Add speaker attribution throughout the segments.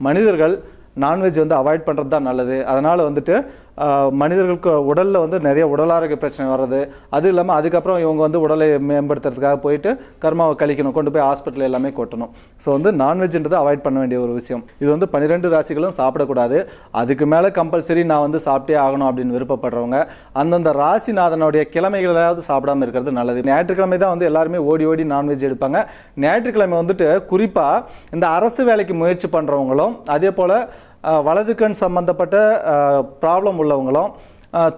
Speaker 1: மனிதர்கள் நான்வெஜ் வந்து அவாய்ட் பண்ணுறது தான் நல்லது. அதனால் வந்துட்டு மனிதர்களுக்கு உடலில் வந்து நிறைய உடல் ஆரோக்கிய பிரச்சனை வர்றது. அது இல்லாமல் அதுக்கப்புறம் இவங்க வந்து உடலை மேம்படுத்துறதுக்காக போயிட்டு கர்மாவை கழிக்கணும் கொண்டு போய் ஹாஸ்பிட்டல் எல்லாமே கொட்டணும். ஸோ வந்து நான்வெஜ்ன்றது அவாய்ட் பண்ண வேண்டிய ஒரு விஷயம். இது வந்து பன்னிரெண்டு ராசிகளும் சாப்பிடக்கூடாது. அதுக்கு மேலே கம்பல்சரி நான் வந்து சாப்பிட்டே ஆகணும் அப்படின்னு விருப்பப்படுறவங்க அந்தந்த ராசிநாதனுடைய கிழமைகளாவது சாப்பிடாம இருக்கிறது நல்லது. ஞாயிற்றுக்கிழமை தான் வந்து எல்லாருமே ஓடி ஓடி நான்வெஜ் எடுப்பாங்க. ஞாயிற்றுக்கிழமை வந்துட்டு குறிப்பாக இந்த அரசு வேலைக்கு முயற்சி பண்ணுறவங்களும் அதே போல் வலது கண் சம்பந்தப்பட்ட ப்ராப்ளம் உள்ளவங்களும்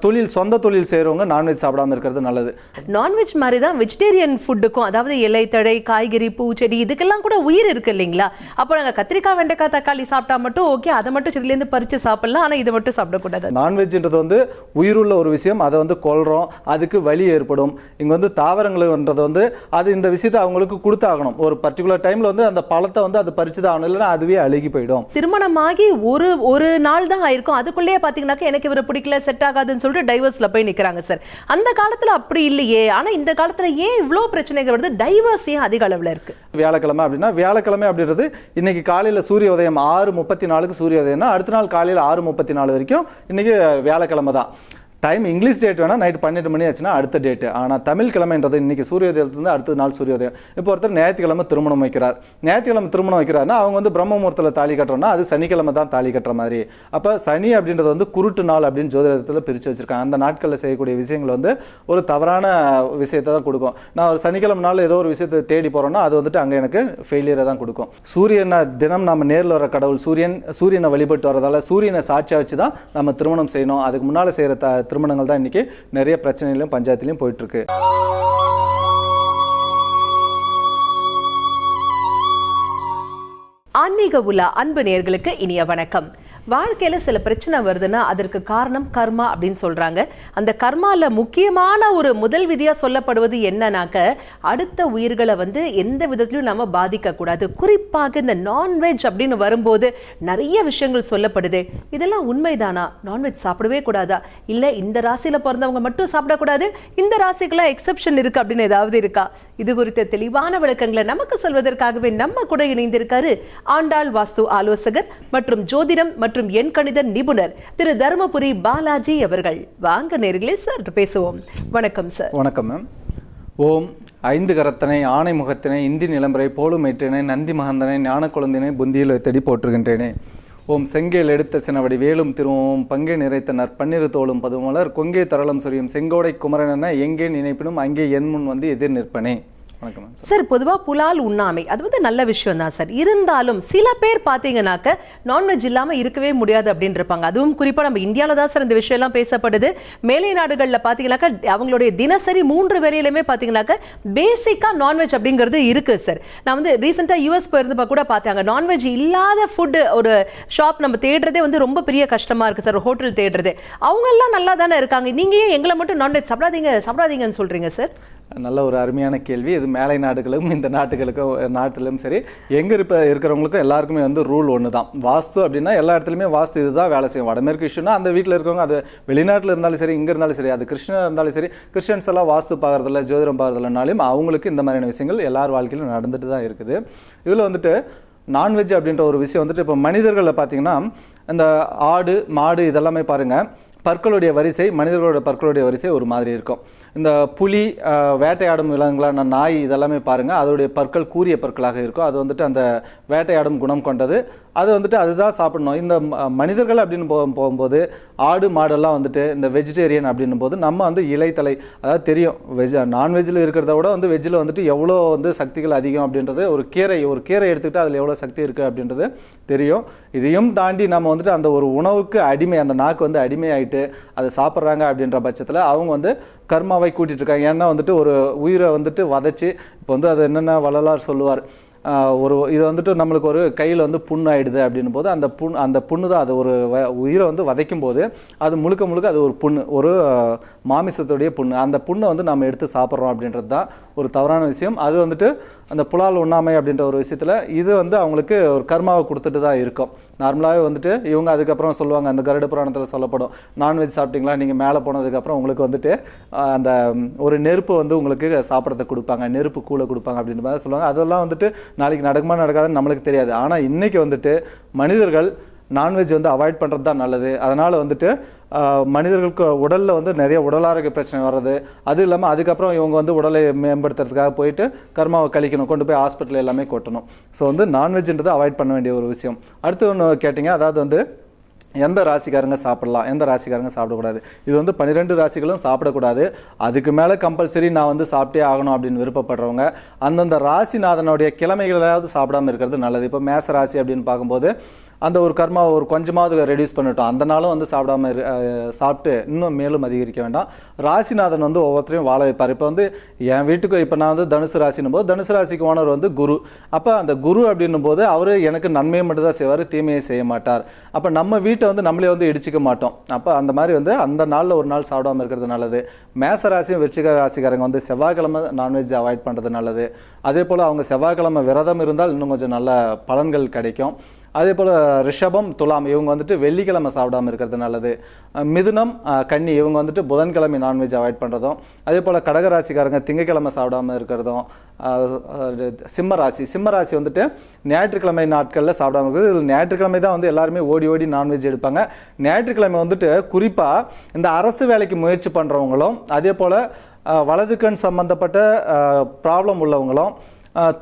Speaker 1: தொழில் சொந்த தொழில் செய்கிறவங்க நான்வெஜ் சாப்பிடாம இருக்கிறது நல்லது.
Speaker 2: நான்வெஜ் மாதிரி தான் வெஜிடேரியன் ஃபுட்டுக்கும் அதாவது இலை தழை காய்கறி பூச்செடி இதுக்கெல்லாம் கூட உயிர் இருக்கு இல்லைங்களா? அப்போ நாங்கள் கத்திரிக்காய் வெண்டைக்காய் தக்காளி சாப்பிட்டா மட்டும் ஓகே அதை மட்டும் செடியிலேருந்து பறிச்சு சாப்பிடலாம் ஆனால் இதை மட்டும் சாப்பிடக்கூடாது.
Speaker 1: நான்வெஜ்ன்றது வந்து உயிருள்ள ஒரு விஷயம் அதை வந்து கொல்றோம் அதுக்கு வலி ஏற்படும். இங்கே வந்து தாவரங்கள்ன்றது வந்து அது இந்த விஷயத்தை அவங்களுக்கு கொடுத்தாகணும். ஒரு பர்டிகுலர் டைமில் வந்து அந்த பழத்தை வந்து அது பறிச்சு தான் ஆகணும் இல்லைன்னா அதுவே அழுகி போயிடும்.
Speaker 2: திருமணமாகி ஒரு ஒரு நாள் தான் ஆயிருக்கும். அதுக்குள்ளேயே பார்த்தீங்கன்னாக்கா எனக்கு இவரை பிடிக்கல செட் ஆகாதுன்னு சொல்லிட்டு டைவர்ஸ்ல போய் நிற்கிறாங்க சார் அந்த காலத்தில் அப்படி இல்லையே. ஆனால் இந்த காலத்தில் ஏன் இவ்வளோ பிரச்சனைகள் வருது? டைவர்ஸ் ஏன் அதிக அளவில் இருக்கு?
Speaker 1: வியாழக்கிழமை அப்படின்னா வியாழக்கிழமை அப்படின்றது இன்னைக்கு காலையில் சூரிய உதயம் ஆறு முப்பத்தி நாலுக்கு சூரிய உதயம்னா அடுத்த நாள் காலையில் ஆறு முப்பத்தி நாலு வரைக்கும் இன்னைக்கு வியாழக்கிழமை தான். டைம் இங்கிலீஷ் டேட் வேணால் நைட் பன்னெண்டு மணி ஆச்சுன்னா அடுத்த டேட்டு ஆனால் தமிழ் கிழமைன்றது இன்னைக்கு சூரியோதயத்துலேருந்து அடுத்த நாள் சூரியோதயம். இப்போ ஒருத்தர் ஞாயிற்றுக்கிழமை திருமணம் வைக்கிறார். ஞாயிற்றுக்கிழமை திருமணம் வைக்கிறாருன்னா அவங்க வந்து பிரம்ம முகூர்த்தத்தில் தாலி கட்டுறோம்னா அது சனிக்கிழமை தான் தாலி கட்டுற மாதிரி. அப்போ சனி அப்படின்றது வந்து குருட்டு நாள் அப்படின்னு ஜோதிடத்தில் பிரித்து வச்சுருக்காங்க. அந்த நாட்களில் செய்யக்கூடிய விஷயங்கள் வந்து ஒரு தவறான விஷயத்தை தான் கொடுக்கும். நான் ஒரு சனிக்கிழமை நாள் ஏதோ ஒரு விஷயத்தை தேடி போகிறோன்னா அது வந்துட்டு அங்கே எனக்கு ஃபெயிலியரை தான் கொடுக்கும். சூரியனை தினம் நம்ம நேரில் வர கடவுள் சூரியன் சூரியனை வழிபட்டு வரதால சூரியனை சாட்சியாக வச்சு தான் நம்ம திருமணம் செய்யணும். அதுக்கு முன்னால் செய்கிற த திருமணங்கள் தான் இன்றைக்கி நிறைய பிரச்சனையிலும் பஞ்சாயத்துலேயும் போயிட்டுருக்கு.
Speaker 2: ஆன்மீக உலா அன்பு நேர்களுக்கு இனிய வணக்கம். வாழ்க்கையில சில பிரச்சனை வருதுன்னா அதற்கு காரணம் கர்மா அப்படின்னு சொல்றாங்க. அந்த கர்மால முக்கியமான ஒரு முதல் விதியா சொல்லப்படுவது என்னன்னாக்க அடுத்த உயிர்களை வந்து எந்த விதத்திலும் நம்ம பாதிக்க கூடாது. குறிப்பாக இந்த நான்வெஜ் அப்படின்னு வரும்போது நிறைய விஷயங்கள் சொல்லப்படுது. இதெல்லாம் உண்மைதானா? நான்வெஜ் சாப்பிடவே கூடாதா? இல்ல இந்த ராசியில பிறந்தவங்க மட்டும் சாப்பிடக்கூடாது? இந்த ராசிக்கெல்லாம் எக்ஸெப்ஷன் இருக்கு அப்படின்னு ஏதாவது இருக்கா? இது குறித்த தெளிவான விளக்கங்களை நமக்கு சொல்வதற்காகவே நம்ம கூட இணைந்திருக்காரு ஆண்டாள் வாஸ்து ஆலோசகர் மற்றும் ஜோதிடம் மற்றும் எண்கணித நிபுணர் திரு தருமபுரி பாலாஜி அவர்கள். வாங்க நேர்களே சார் பேசுவோம். வணக்கம் சார்
Speaker 1: வணக்கம் மேம் ஓம் ஐந்து கரத்தனை ஆணை முகத்தினை இந்தி நிலம்பரை போலுமேற்றினை நந்தி மகந்தனை ஞான குழந்தினை புந்தியில் தேடி போற்றுகின்றேனே. ஓம் செங்கேல் எடுத்த சினவடி வேலும் திருவோம் பங்கே நிறைத்த நற்பன்னிரு தோளும் பதுமலர் கொங்கே தரளம் சொரியும் செங்கோடை குமரன் என எங்கே நினைப்பினும் அங்கே என் முன் வந்து எதிர் நிற்பனே. வணக்கம்
Speaker 2: சார் பொதுவாக புலால் உண்ணாமை அது வந்து நல்ல விஷயம் தான் சார். இருந்தாலும் சில பேர் பார்த்தீங்கன்னாக்க நான்வெஜ் இல்லாமல் இருக்கவே முடியாது அப்படின்னு இருப்பாங்க அதுவும் குறிப்பாக நம்ம இந்தியாவில் தான் சார் இந்த விஷயம்லாம் பேசப்படுது. மேலை நாடுகளில் பார்த்தீங்கன்னாக்கா அவங்களுடைய தினசரி மூன்று வேலையிலுமே பார்த்தீங்கன்னாக்கா பேசிக்காக நான்வெஜ் அப்படிங்கிறது இருக்குது சார். நான் வந்து ரீசெண்டாக யூஎஸ் போயிருந்தப்ப கூட பார்த்தாங்க நான்வெஜ் இல்லாத ஃபுட் ஒரு ஷாப் நம்ம தேடுறதே வந்து ரொம்ப பெரிய கஷ்டமா இருக்கு சார். ஹோட்டல் தேடுறது. அவங்கெல்லாம் நல்லா தானே இருக்காங்க. நீங்களே எங்களை மட்டும் நான்வெஜ் சாப்பிடாதீங்க சாப்பிடாதீங்கன்னு சொல்றீங்க சார்?
Speaker 1: நல்ல ஒரு அருமையான கேள்வி. இது மேலை நாடுகளுக்கும் இந்த நாட்டுகளுக்கும் நாட்டிலும் சரி. எங்கே இருப்ப இருக்கிறவங்களுக்கும் எல்லாருக்குமே வந்து ரூல் ஒன்று தான் வாஸ்து அப்படின்னா எல்லா இடத்துலையுமே வாஸ்து இதுதான் வேலை செய்யும். வடமேற்கு இஷ்யூனா அந்த வீட்டில் இருக்கவங்க அது வெளிநாட்டில் இருந்தாலும் சரி இங்கே இருந்தாலும் சரி அது கிறிஸ்டினாக இருந்தாலும் சரி கிறிஸ்டியன்ஸ் எல்லாம் வாஸ்து பார்க்குறதில்ல ஜோதிடம் பார்க்கறதில்லனாலும் அவங்களுக்கு இந்த மாதிரியான விஷயங்கள் எல்லார் வாழ்க்கையிலும் நடந்துட்டு தான் இருக்குது. இதில் வந்துட்டு நான்வெஜ் அப்படின்ற ஒரு விஷயம் வந்துட்டு இப்போ மனிதர்களில் பார்த்தீங்கன்னா இந்த ஆடு மாடு இதெல்லாமே பாருங்கள் பற்களுடைய வரிசை மனிதர்களோட பற்களுடைய வரிசை ஒரு மாதிரி இருக்கும். இந்த புலி வேட்டையாடும் விலங்குகளான நாய் இதெல்லாமே பாருங்கள் அதோடைய பற்கள் கூரிய பற்களாக இருக்கும். அது வந்துட்டு அந்த வேட்டையாடும் குணம் கொண்டது. அது வந்துட்டு அதுதான் சாப்பிடணும். இந்த ம- மனிதர்கள் அப்படின்னு போ போகும்போது ஆடு மாடெல்லாம் வந்துட்டு இந்த வெஜிடேரியன் அப்படின்னும் போது நம்ம வந்து இலைத்தலை அதாவது தெரியும். வெஜ் நான்வெஜ்ஜில் இருக்கிறத விட வந்து வெஜ்ஜில் வந்துட்டு எவ்வளோ வந்து சக்திகள் அதிகம் அப்படின்றது ஒரு கீரை ஒரு கீரை எடுத்துக்கிட்டு அதில் எவ்வளோ சக்தி இருக்குது அப்படின்றது தெரியும். இதையும் தாண்டி நம்ம வந்துட்டு அந்த ஒரு உணவுக்கு அடிமை அந்த நாக்கு வந்து அடிமையாயிட்டு அதை சாப்பிட்றாங்க அப்படின்ற பட்சத்தில் அவங்க வந்து கர்மாவை கூட்டிகிட்டு இருக்காங்க. ஏன்னா வந்துட்டு ஒரு உயிரை வந்துட்டு வதச்சி இப்போ வந்து அது என்னென்ன வள்ளலார் சொல்லுவார்? ஒரு இது வந்துட்டு நம்மளுக்கு ஒரு கையில் வந்து புண்ணு ஆகிடுது அப்படின் போது அந்த புண் அந்த புண்ணு தான் அது ஒரு வ- உயிரை வந்து வதைக்கும் போது அது முழுக்க முழுக்க அது ஒரு புண்ணு ஒரு மாமிசத்துடைய புண்ணு. அந்த புண்ணை வந்து நம்ம எடுத்து சாப்பிட்றோம் அப்படின்றது தான் ஒரு தவறான விஷயம். அது வந்துட்டு அந்த புலால் உண்ணாமை அப்படின்ற ஒரு விஷயத்தில் இது வந்து அவங்களுக்கு ஒரு கர்மாவை கொடுத்துட்டு தான் இருக்கும். நார்மலாகவே வந்துட்டு இவங்க அதுக்கப்புறம் சொல்லுவாங்க அந்த கருட புராணத்தில் சொல்லப்படும் நான்வெஜ் சாப்பிட்டீங்களா? நீங்கள் மேலே போனதுக்கப்புறம் உங்களுக்கு வந்துட்டு அந்த ஒரு நெருப்பு வந்து உங்களுக்கு சாப்பிட்றத கொடுப்பாங்க நெருப்பு கூலை கொடுப்பாங்க அப்படின்ற மாதிரி சொல்லுவாங்க. அதெல்லாம் வந்துட்டு நாளைக்கு நடக்குமா நடக்காதுன்னு நம்மளுக்கு தெரியாது. ஆனால் இன்றைக்கி வந்துட்டு மனிதர்கள் நான்வெஜ் வந்து அவாய்ட் பண்ணுறது தான் நல்லது. அதனால் வந்துட்டு மனிதர்களுக்கு உடலில் வந்து நிறைய உடல் ஆரோக்கிய பிரச்சனை வர்றது. அது இல்லாமல் அதுக்கப்புறம் இவங்க வந்து உடலை மேம்படுத்துறதுக்காக போயிட்டு கர்மாவை கழிக்கணும். கொண்டு போய் ஹாஸ்பிட்டல் எல்லாமே கொட்டணும். ஸோ வந்து நான்வெஜ்ன்றது அவாய்ட் பண்ண வேண்டிய ஒரு விஷயம். அடுத்து ஒன்று கேட்டிங்க அதாவது வந்து எந்த ராசிக்காரங்க சாப்பிடலாம்? எந்த ராசிக்காரங்க சாப்பிடக்கூடாது? இது வந்து பன்னிரெண்டு ராசிகளும் சாப்பிடக்கூடாது. அதுக்கு மேலே கம்பல்சரி நான் வந்து சாப்பிட்டே ஆகணும் அப்படின்னு விருப்பப்படுறவங்க அந்தந்த ராசிநாதனுடைய கிழமைகளாவது சாப்பிடாம இருக்கிறது நல்லது. இப்போ மேச ராசி அப்படின்னு பார்க்கும்போது அந்த ஒரு கர்மாவை ஒரு கொஞ்சமாவது ரெடியூஸ் பண்ணிட்டோம். அந்த நாளும் வந்து சாப்பிடாம சாப்பிட்டு இன்னும் மேலும் அதிகரிக்க வேண்டாம். ராசிநாதன் வந்து ஒவ்வொருத்தரையும் வாழ வைப்பார். இப்போ வந்து என் வீட்டுக்கு இப்போ நான் வந்து தனுசு ராசினும் போது தனுசு ராசிக்கு ஓனர் வந்து குரு. அப்போ அந்த குரு அப்படின்னும் போது அவர் எனக்கு நன்மையை மட்டும் தான் செய்வார் தீமையை செய்ய மாட்டார். அப்போ நம்ம வீட்டை வந்து நம்மளே வந்து இடிச்சிக்க மாட்டோம். அப்போ அந்த மாதிரி வந்து அந்த நாளில் ஒரு நாள் சாப்பிடாம இருக்கிறது நல்லது. மேச ராசியும் விருச்சிக ராசிக்காரங்க வந்து செவ்வாய்க்கிழமை நான்வெஜ் அவாய்ட் பண்ணுறது நல்லது. அதே போல் அவங்க செவ்வாய்க்கிழமை விரதம் இருந்தால் இன்னும் கொஞ்சம் நல்ல பலன்கள் கிடைக்கும். அதே போல் ரிஷபம் துலாம் இவங்க வந்துட்டு வெள்ளிக்கிழமை சாப்பிடாம இருக்கிறது நல்லது. மிதுனம் கன்னி இவங்க வந்துட்டு புதன்கிழமை நான்வெஜ் அவாய்ட் பண்ணுறதும் அதே போல் கடகராசிக்காரங்க திங்கக்கிழமை சாப்பிடாம இருக்கிறதும் சிம்ம ராசி சிம்ம ராசி வந்துட்டு ஞாயிற்றுக்கிழமை நாட்களில் சாப்பிடாம இருக்குது இதில் ஞாயிற்றுக்கிழமை தான் வந்து எல்லாருமே ஓடி ஓடி நான்வெஜ் எடுப்பாங்க. ஞாயிற்றுக்கிழமை வந்துட்டு குறிப்பாக இந்த அரசு வேலைக்கு முயற்சி பண்ணுறவங்களும் அதே போல் வலதுக்கண் சம்மந்தப்பட்ட ப்ராப்ளம் உள்ளவங்களும்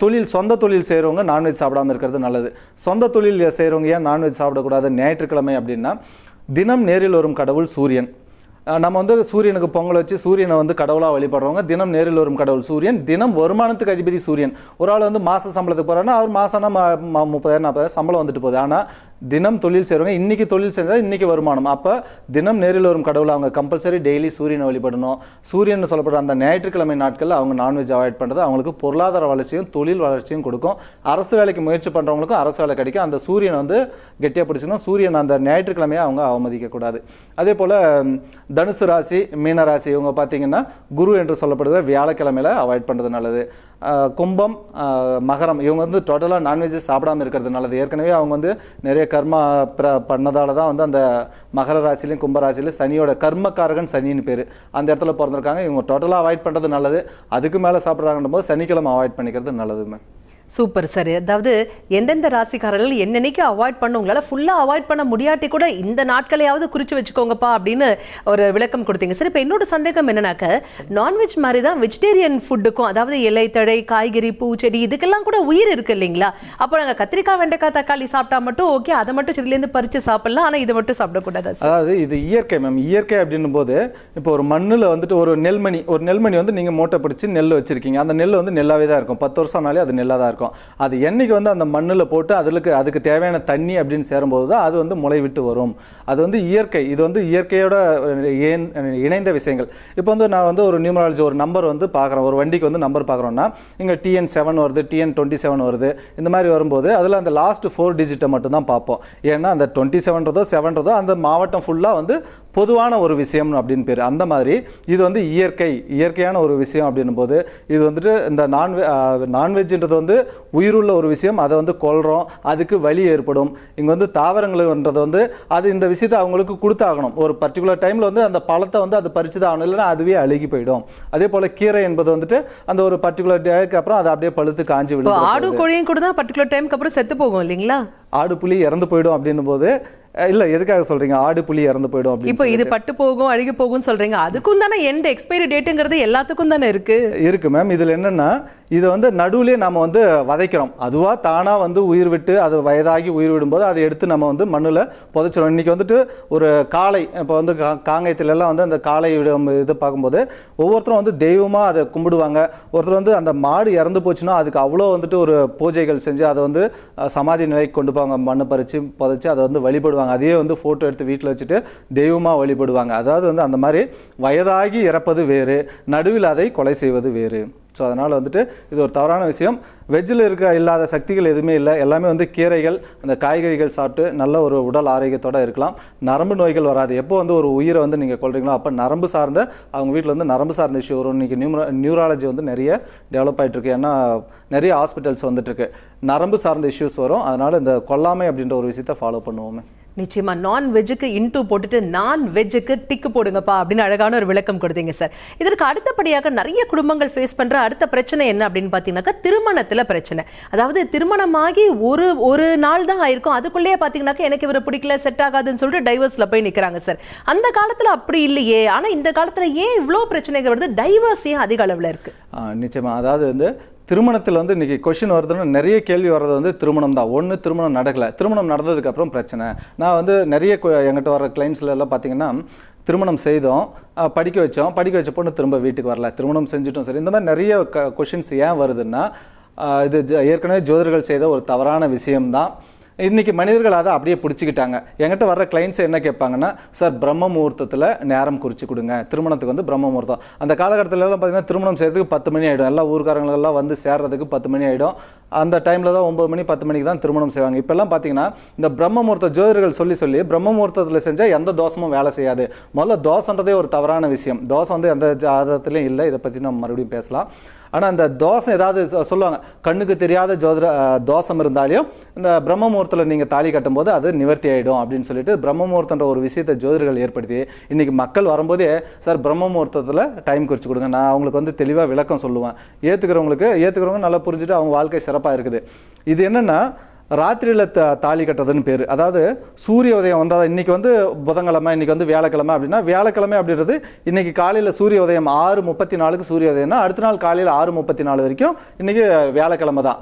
Speaker 1: தொழில் சொந்த தொழில் செய்கிறவங்க நான்வெஜ் சாப்பிடாம இருக்கிறது நல்லது. சொந்த தொழில் செய்கிறவங்க ஏன் நான்வெஜ் சாப்பிடக்கூடாது? ஞாயிற்றுக்கிழமை அப்படின்னா தினம் நேரில் வரும் கடவுள் சூரியன். நம்ம வந்து சூரியனுக்கு பொங்கல் வச்சு சூரியனை வந்து கடவுளாக வழிபடுறவங்க தினம் நேரில் வரும் கடவுள் சூரியன் தினம் வருமானத்துக்கு அதிபதி சூரியன். ஒரு ஆள் வந்து மாத சம்பளத்துக்கு போகிறாருன்னா அவர் மாசம்னா முப்பதாயிரம் நாற்பதாயிரம் சம்பளம் வந்துட்டு போகுது. ஆனால் தினம் தொழில் செய்கிறவங்க இன்றைக்கி தொழில் செஞ்சால் இன்றைக்கி வருமானம். அப்போ தினம் நேரில் வரும் கடவுளை அவங்க கம்பல்சரி டெய்லி சூரியனை வழிபடணும். சூரியன் சொல்லப்படுற அந்த ஞாயிற்றுக்கிழமை நாட்களில் அவங்க நான்வெஜ் அவாய்ட் பண்ணுறது அவங்களுக்கு பொருளாதார வளர்ச்சியும் தொழில் வளர்ச்சியும் கொடுக்கும். அரசு வேலைக்கு முயற்சி பண்ணுறவங்களுக்கும் அரசு வேலை கிடைக்கும். அந்த சூரியனை வந்து கெட்டியாக பிடிச்சிக்கணும். சூரியன் அந்த ஞாயிற்றுக்கிழமையை அவங்க அவமதிக்கக்கூடாது. அதே போல் தனுசு ராசி மீன ராசி இவங்க பார்த்தீங்கன்னா குரு என்று சொல்லப்படுகிற வியாழக்கிழமையில் அவாய்ட் பண்ணுறது நல்லது. கும்பம் மகரம் இவங்க வந்து டோட்டலாக நான்வெஜ் சாப்பிடாம இருக்கிறது நல்லது. ஏற்கனவே அவங்க வந்து நிறைய கர்மா பிர பண்ணதால தான் வந்து அந்த மகர ராசிலையும் கும்பராசிலையும் சனியோட கர்மக்காரகன் சனின்னு பேர். அந்த இடத்துல பிறந்திருக்காங்க. இவங்க டோட்டலாக அவாய்ட் பண்ணுறது நல்லது. அதுக்கு மேலே சாப்பிட்றாங்கன்னும் போது சனிக்கிழமை அவாய்ட் பண்ணிக்கிறது நல்லது மேம்
Speaker 2: சூப்பர் சார் அதாவது எந்தெந்த ராசிக்காரர்கள் என்னென்னைக்கு அவாய்ட் பண்ண உங்களால் ஃபுல்லாக அவாய்ட் பண்ண முடியாட்டி கூட இந்த நாட்களையாவது குறித்து வச்சுக்கோங்கப்பா அப்படின்னு ஒரு விளக்கம் கொடுத்தீங்க. சார் இப்போ என்னோட சந்தேகம் என்னன்னாக்க நான்வெஜ் மாதிரி தான் வெஜிடேரியன் ஃபுட்டுக்கும் அதாவது இலை தழை காய்கறி பூச்செடி இதுக்கெல்லாம் கூட உயிர் இருக்கு இல்லைங்களா? அப்போ நாங்கள் கத்திரிக்காய் வெண்டைக்காய் தக்காளி சாப்பிட்டா மட்டும் ஓகே அதை மட்டும் செடியிலேருந்து பறித்து சாப்பிடலாம். ஆனால் இதை மட்டும் சாப்பிடக்கூடாது
Speaker 1: அதாவது இது இயற்கை மேம் இயற்கை அப்படின்னும் போது இப்போ ஒரு மண்ணில் வந்துட்டு ஒரு நெல்மணி ஒரு நெல்மணி வந்து நீங்கள் மூட்டை பிடிச்சி நெல் வச்சிருக்கீங்க. அந்த நெல் வந்து நெல்லாவே தான் இருக்கும். பத்து வருஷம் ஆனாலே அது நெல்லாக தான் இருக்கும். இருக்கும். அது என்றைக்கு வந்து அந்த மண்ணில் போட்டு அதுக்கு அதுக்கு தேவையான தண்ணி அப்படின்னு சேரும்போது தான் அது வந்து முளை விட்டு வரும். அது வந்து இயற்கை. இது வந்து இயற்கையோட ஏன் இணைந்த விஷயங்கள். இப்போ வந்து நான் வந்து ஒரு நியூமராலஜி ஒரு நம்பர் வந்து பார்க்குறேன் ஒரு வண்டிக்கு வந்து நம்பர் பார்க்குறோன்னா இங்கே டிஎன் செவன் வருது டிஎன் டுவெண்ட்டி செவன் வருது. இந்த மாதிரி வரும்போது அதில் அந்த லாஸ்ட் ஃபோர் டிஜிட்டை மட்டும் தான் பார்ப்போம். ஏன்னா அந்த டுவெண்ட்டி செவன்றதோ செவன்றதோ அந்த மாவட்டம் ஃபுல்லாக வந்து பொதுவான ஒரு விஷயம் அப்படின்னு பேர் அந்த மாதிரி. இது வந்து இயற்கை இயற்கையான ஒரு விஷயம் அப்படின்னும் போது இது வந்துட்டு இந்த நான்வெ நான்வெஜ்ன்றது வந்து உயிருள்ள ஒரு விஷயம் அதை வந்து கொல்றோம் அதுக்கு வலி ஏற்படும். இங்கே வந்து தாவரங்கள்ன்றது வந்து அது இந்த விஷயத்தை அவங்களுக்கு கொடுத்தாகணும். ஒரு பர்டிகுலர் டைமில் வந்து அந்த பழத்தை வந்து அது பறிச்சு தான் ஆகணும் இல்லைன்னா அதுவே அழுகி போயிடும். அதே போல் கீரை என்பது வந்துட்டு அந்த ஒரு பர்டிகுலர் டேக்கு அப்புறம் அது அப்படியே பழுத்து காஞ்சி விழுந்து
Speaker 2: ஆடு கோழியும் கூட தான் பர்டிகுலர் டைம்க்கு அப்புறம் செத்து போகும் இல்லைங்களா?
Speaker 1: ஆடு புலி இறந்து போயிடும் அப்படின்னும் போது இல்ல எதுக்காக சொல்றீங்க? ஆடு புலி இறந்து போயிடும்
Speaker 2: இப்போ இது பட்டு போகும் அழுகி போகும்னு சொல்றீங்க. அதுக்கும் தானே எண்ட் எக்ஸ்பைரி டேட்டுங்கிறது எல்லாத்துக்கும் தானே இருக்கு?
Speaker 1: இருக்கு மேம் இதுல என்னன்னா இதை வந்து நடுவுலயே நம்ம வந்து வதைக்கிறோம். அதுவா தானா வந்து உயிர் விட்டு அது வயதாகி உயிர் விடும்போது அதை எடுத்து நம்ம வந்து மண்ணுல புதைச்சிடும் இன்னைக்கு வந்துட்டு ஒரு காளை இப்போ வந்து கா- காங்கேயத்துல எல்லாம் வந்து அந்த காளை இது பார்க்கும்போது ஒவ்வொருத்தரும் வந்து தெய்வமா அதை கும்பிடுவாங்க. ஒருத்தர் வந்து அந்த மாடு இறந்து போச்சுன்னா அதுக்கு அவ்வளோ வந்துட்டு ஒரு பூஜைகள் செஞ்சு அதை வந்து சமாதி நிலைக்கு கொண்டு போவாங்க. மண்ணை பறிச்சு புதைச்சு அதை வந்து வழிபடுவாங்க. அதையே வந்து ஃபோட்டோ எடுத்து வீட்டில் வச்சுட்டு தெய்வமா வழிபடுவாங்க. அதாவது வந்து அந்த மாதிரி வயதாகி இறப்பது வேறு நடுவில் அதை கொலை செய்வது வேறு. ஸோ அதனால் வந்துட்டு இது ஒரு தவறான விஷயம். வெஜ்ஜில் இருக்க இல்லாத சக்திகள் எதுவுமே இல்லை. எல்லாமே வந்து கீரைகள் அந்த காய்கறிகள் சாப்பிட்டு நல்ல ஒரு உடல் ஆரோக்கியத்தோடு இருக்கலாம். நரம்பு நோய்கள் வராது. எப்போ வந்து ஒரு உயிரை வந்து நீங்கள் கொள்றீங்களோ அப்போ நரம்பு சார்ந்த அவங்க வீட்டில் வந்து நரம்பு சார்ந்த இஷ்யூ வரும். இன்றைக்கி நியூமரா நியூராலஜி வந்து நிறைய டெவலப் ஆகிட்டுருக்கு ஏன்னா நிறைய ஹாஸ்பிட்டல்ஸ் வந்துட்டுருக்கு. நரம்பு சார்ந்த இஷ்யூஸ் வரும். அதனால் இந்த கொல்லாமை அப்படின்ற ஒரு விஷயத்தை ஃபாலோ பண்ணுவோமே.
Speaker 2: நிச்சயமா. நான் வெஜ்ஜுக்கு இன்டூ போட்டுட்டு நான் வெஜ்ஜுக்கு டிக்கு போடுங்கப்பா அப்படின்னு அழகான ஒரு விளக்கம் கொடுத்தீங்க சார் இதற்கு அடுத்தபடியாக நிறைய குடும்பங்கள் ஃபேஸ் பண்ற அடுத்த பிரச்சனை என்ன அப்படின்னு பார்த்தீங்கன்னாக்கா திருமணத்தில் பிரச்சனை. அதாவது திருமணமாகி ஒரு ஒரு நாள் தான் ஆயிருக்கும். அதுக்குள்ளேயே பார்த்தீங்கன்னாக்கா எனக்கு இவரை பிடிக்கல செட் ஆகாதுன்னு சொல்லிட்டு டைவர்ஸில் போய் நிற்கிறாங்க சார் அந்த காலத்தில் அப்படி இல்லையே. ஆனால் இந்த காலத்தில் ஏன் இவ்வளோ பிரச்சனைகள் வருது? டைவர்ஸ் ஏன் அதிக அளவில்
Speaker 1: இருக்குது நிச்சயமாக அதாவது வந்து திருமணத்தில் வந்து இன்றைக்கி கொஷின் வருதுன்னா நிறைய கேள்வி வர்றது வந்து திருமணம் தான். ஒன்று திருமணம் நடக்கல. திருமணம் நடந்ததுக்கப்புறம் பிரச்சனை. நான் வந்து நிறைய எங்கிட்ட வர கிளைண்ட்ஸ்ல எல்லாம் பார்த்தீங்கன்னா திருமணம் செய்தோம் படிக்க வச்சோம். படிக்க வச்ச பொண்ணு திரும்ப வீட்டுக்கு வரல. திருமணம் செஞ்சுட்டோம் சரி. இந்த மாதிரி நிறைய கொஷின்ஸ் ஏன் வருதுன்னா இது ஜ- ஏற்கனவே ஜோதிடர்கள் செய்த ஒரு தவறான விஷயம்தான். இன்றைக்கி மனிதர்கள் அதை அப்படியே பிடிச்சிக்கிட்டாங்க. என்கிட்ட வர்ற கிளைண்ட்ஸ் என்ன கேட்பாங்கன்னா சார் பிரம்ம முகூர்த்தத்தில் நேரம் குறித்து கொடுங்க. திருமணத்துக்கு வந்து பிரம்ம முகூர்த்தம். அந்த காலகட்டத்திலலாம் பார்த்தீங்கன்னா திருமணம் செய்கிறதுக்கு பத்து மணி ஆகிடும் எல்லா ஊர்க்காரங்களெல்லாம் வந்து சேர்றதுக்கு பத்து மணி ஆகிடும் அந்த டைமில் தான் ஒம்பது மணி பத்து மணிக்கு தான் திருமணம் செய்வாங்க. இப்போல்லாம் பார்த்தீங்கன்னா இந்த பிரம்ம முகூர்த்த ஜோதிடர்கள் சொல்லி சொல்லி பிரம்ம முகூர்த்தத்தில் செஞ்சால் எந்த தோஷமும் வேலை செய்யாது. முதல்ல தோசன்றதே ஒரு தவறான விஷயம். தோசை வந்து எந்த ஜாதகத்துலையும் இல்லை. இதை பற்றி நம்ம மறுபடியும் பேசலாம். ஆனால் அந்த தோசம் ஏதாவது சொ- சொல்லுவாங்க கண்ணுக்கு தெரியாத ஜோதிர தோஷம் இருந்தாலையும் இந்த பிரம்ம முகூர்த்தத்தில் நீங்கள் தாலி கட்டும்போது அது நிவர்த்தி ஆகிடும் அப்படின்னு சொல்லிட்டு பிரம்ம முகூர்த்தன்ற ஒரு விஷயத்தை ஜோதிடர்கள் ஏற்படுத்தி இன்றைக்கி மக்கள் வரும்போதே சார் பிரம்ம முகூர்த்தத்தில் டைம் குறித்து கொடுங்க. நான் அவங்களுக்கு வந்து தெளிவாக விளக்கம் சொல்லுவேன். ஏற்றுக்கிறவங்களுக்கு ஏற்றுக்கிறவங்க நல்லா புரிஞ்சுட்டு அவங்க வாழ்க்கை சிறப்பாக இருக்குது. இது என்னென்னா ராத்திரியில் த தாலி கட்டுறதுன்னு பேர். அதாவது சூரிய உதயம் வந்தால் இன்றைக்கி வந்து புதன்கிழமை இன்னைக்கு வந்து வியாழக்கிழமை அப்படின்னா வியாழக்கிழமை அப்படின்றது இன்றைக்கி காலையில் சூரிய உதயம் ஆறு முப்பத்தி நாலுக்கு சூரிய உதயம்னா அடுத்த நாள் காலையில் ஆறு முப்பத்தி நாலு வரைக்கும் இன்னைக்கு வியாழக்கிழமை தான்.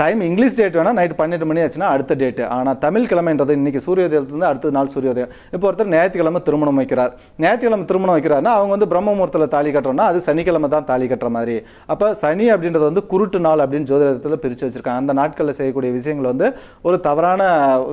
Speaker 1: டைம் இங்கிலீஷ் டேட் வேணால் நைட் பன்னெண்டு மணி ஆச்சுன்னா அடுத்த டேட்டு ஆனால் தமிழ் கிழமைன்றது இன்றைக்கி சூரியோதயத்துலேருந்து அடுத்த நாள் சூரியோதயம். இப்போ ஒருத்தர் ஞாயிற்றுக்கிழமை திருமணம் வைக்கிறார். ஞாயிற்றுக்கிழமை திருமணம் வைக்கிறாருன்னா அவங்க வந்து பிரம்ம தாலி கட்டுறோம்னா அது சனிக்கிழமை தான் தாலி கட்டுற மாதிரி. அப்போ சனி அப்படின்றது வந்து குருட்டு நாள் அப்படின்னு ஜோதிடத்தில் பிரித்து வச்சுருக்காங்க. அந்த நாட்களில் செய்யக்கூடிய விஷயங்கள் வந்து ஒரு தவறான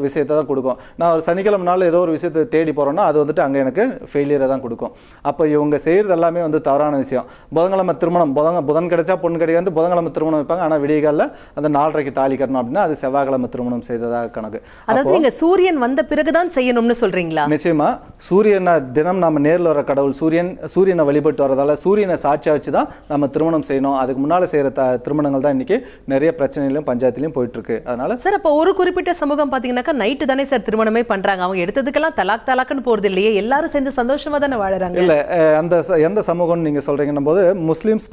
Speaker 1: விஷயத்தை தான் கொடுக்கும். நான் ஒரு சனிக்கிழமை நாள் ஏதோ ஒரு விஷயத்தை தேடி போகிறோன்னா அது வந்துட்டு அங்கே எனக்கு ஃபெயிலியரை தான் கொடுக்கும். அப்போ இவங்க செய்கிறது எல்லாமே வந்து தவறான விஷயம். புதன்கிழமை திருமணம். புதன் புதன் கிடைச்சா பொண்ணு கிடைக்காது புதன்கிழமை திருமணம் வைப்பாங்க. ஆனால் விடியகாலில் அந்த நாலரைக்கு தாலி கட்டணும் அப்படின்னா அது செவ்வாய்க்கிழமை திருமணம் செய்ததாக கணக்கு.
Speaker 2: அதாவது நீங்க சூரியன் வந்த பிறகுதான் செய்யணும்னு சொல்றீங்களா?
Speaker 1: நிச்சயமா. சூரியனை தினம் நம்ம நேர்ல வர கடவுள் சூரியன் சூரியனை வழிபட்டு வரதால சூரியனை சாட்சியா வச்சு தான் நம்ம திருமணம் செய்யணும். அதுக்கு முன்னால செய்யற திருமணங்கள் தான் இன்னைக்கு நிறைய பிரச்சனையிலும் பஞ்சாயத்துலையும் போயிட்டு இருக்கு அதனால
Speaker 2: சார் அப்போ ஒரு குறிப்பிட்ட சமூகம் பாத்தீங்கன்னாக்கா நைட்டு தானே சார் திருமணமே பண்றாங்க. அவங்க எடுத்ததுக்கெல்லாம் தலாக் தலாக்குன்னு போறது இல்லையே. எல்லாரும் சேர்ந்து சந்தோஷமா தானே வாழறாங்க?
Speaker 1: இல்ல அந்த எந்த சமூகம்னு நீங்க சொல்றீங்கன்னும் போது முஸ்லீம்ஸ்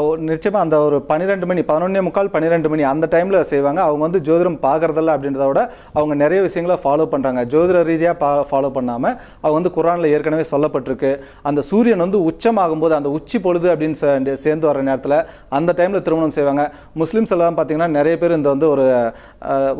Speaker 1: ஒரு- நிச்சயமா அந்த ஒரு பன்னிரெண்டு மணி பதினொன்னே முக்கால் பன்னிரெண்டு மணி அந்த டைமில் செய்வாங்க. அவங்க வந்து ஜோதிடம் பார்க்கறதில்ல அப்படின்றத விட அவங்க நிறைய விஷயங்களை ஃபாலோ பண்ணுறாங்க ஜோதிட ரீதியாக பா ஃபாலோ பண்ணாமல் அவங்க வந்து குரானில் ஏற்கனவே சொல்லப்பட்டிருக்கு. அந்த சூரியன் வந்து உச்சமாகும்போது அந்த உச்சி பொழுது அப்படின்னு சேர்ந்து வர நேரத்தில் அந்த டைமில் திருமணம் செய்வாங்க. முஸ்லீம்ஸ் எல்லாம் பார்த்தீங்கன்னா நிறைய பேர் இந்த வந்து ஒரு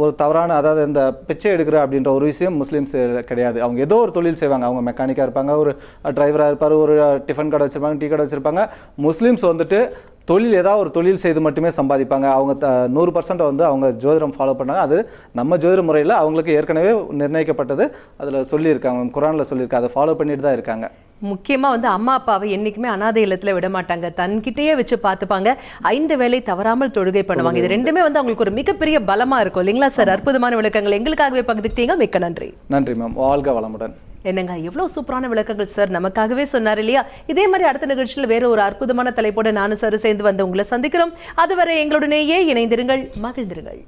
Speaker 1: ஒரு தவறான அதாவது இந்த பிச்சை எடுக்கிற அப்படின்ற ஒரு விஷயம் முஸ்லீம்ஸ் கிடையாது. அவங்க ஏதோ ஒரு தொழில் செய்வாங்க. அவங்க மெக்கானிக்காக இருப்பாங்க ஒரு டிரைவராக இருப்பார் ஒரு டிஃபன் கடை வச்சிருப்பாங்க டீ கடை வச்சிருப்பாங்க. முஸ்லீம்ஸ் வந்துட்டு தொழில் ஏதாவது ஒரு தொழில் செய்து மட்டுமே சம்பாதிப்பாங்க. அவங்க த- நூறு பர்சன்ட் வந்து அவங்க ஜோதிடம் ஃபாலோ பண்ணாங்க. அது நம்ம ஜோதிட முறையில் அவங்களுக்கு ஏற்கனவே நிர்ணயிக்கப்பட்டது. அதில் சொல்லியிருக்காங்க குரானில் சொல்லியிருக்காங்க. அதை ஃபாலோ பண்ணிட்டு தான் இருக்காங்க.
Speaker 2: முக்கியமா வந்து அம்மா அப்பாவை என்னைக்குமே அனாதை இல்லத்துல விட மாட்டாங்க. தன்கிட்டயே வச்சு பார்த்துப்பாங்க. ஐந்து வேளை தவறாமல் தொழுகை பண்ணுவாங்க. இது ரெண்டுமே வந்து அவங்களுக்கு ஒரு மிகப்பெரிய பலமா இருக்கும். இல்லைங்களா சார்? அற்புதமான விளக்கங்கள். எங்களுக்காகவே பகிர்ந்துக்கிட்டீங்க. மிக்க நன்றி.
Speaker 1: நன்றி மேம். வாழ்க வளமுடன்.
Speaker 2: என்னங்க எவ்வளவு சூப்பரான விளக்கங்கள் சார் நமக்காகவே சொன்னார் இல்லையா? இதே மாதிரி அடுத்த நிகழ்ச்சியில் வேற ஒரு அற்புதமான தலைப்போட நானும் சார் சேர்ந்து வந்து உங்களை சந்திக்கிறோம். அதுவரை எங்களுடனேயே இணைந்திருங்கள் மகிழ்ந்திருங்கள்.